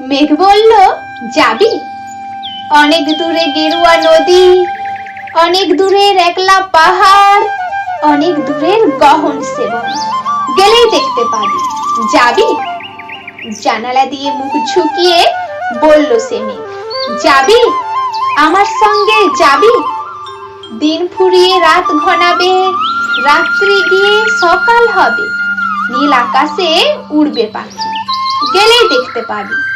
মেঘ বলল, যাবি? অনেক দূরে গেরুয়া নদী, অনেক দূরের একলা পাহাড়, অনেক দূরের গহন সেবন। গেলেই দেখতে পাবি। যাবি? জানালা দিয়ে মুখ ঝুঁকিয়ে বলল সে মেঘ, যাবি? আমার সঙ্গে যাবি? দিন ফুরিয়ে রাত ঘনাবে, রাত্রি গিয়ে সকাল হবে। নীল আকাশে উড়বে পাখি। গেলেই দেখতে পাবি।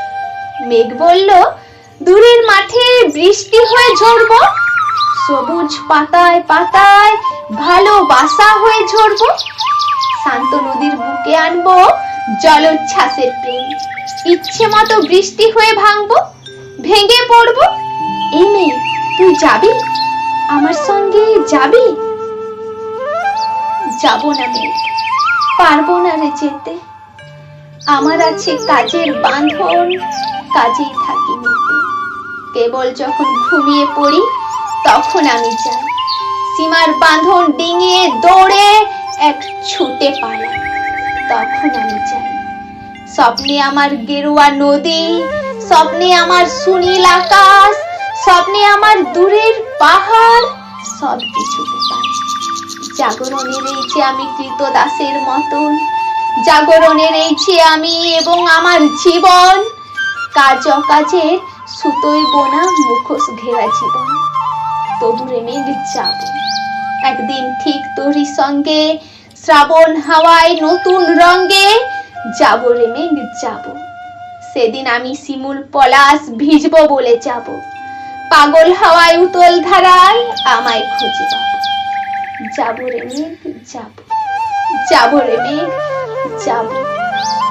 মেঘ বলল, দূরের মাঠে বৃষ্টি হয়ে ঝরবো, সবুজ পাতায় পাতায় ভালোবাসা হয়ে ঝরবো, শান্ত নদীর বুকে আনব জলোচ্ছ্বাসের প্রেম ইচ্ছে মতো বৃষ্টি হয়ে ভাঙবো, ভেঙে পড়ব। এই মেয়ে, তুই যাবি? আমার সঙ্গে যাবি? যাব না মেয়ে, পারব না রে যেতে। আমার আছে কাজের বাঁধন, কাজেই থাকি মেতে কেবল যখন ঘুমিয়ে পড়ি, তখন আমি যাই। সীমার বাঁধন ডিঙিয়ে দৌড়ে এক ছুটে পালাই। তখন আমি যাই। স্বপ্নে আমার গেরুয়া নদী, স্বপ্নে আমার সুনীল আকাশ, স্বপ্নে আমার দূরের পাহাড় সব কিছুতে পাই জাগরণের এই যে আমি কৃতদাসের মতন জাগরণের এই যে আমি এবং আমার জীবন কাজ অকাজের সুতোয় বোনা মুখোশ ঘেরা জীবন। তবু মেঘ যাব একদিন ঠিক তোরই সঙ্গে, শ্রাবণ হাওয়ায় নতুন রঙে যাব রে মেঘ যাব সেদিন আমি শিমুল পলাশ ভিজবো বলে যাব। পাগল হাওয়ায় উতল ধারায় আমায় খুঁজে পাবো। যাব রে মেঘ যাব যাব রে মেঘ যাব যাব রে মেঘ যাব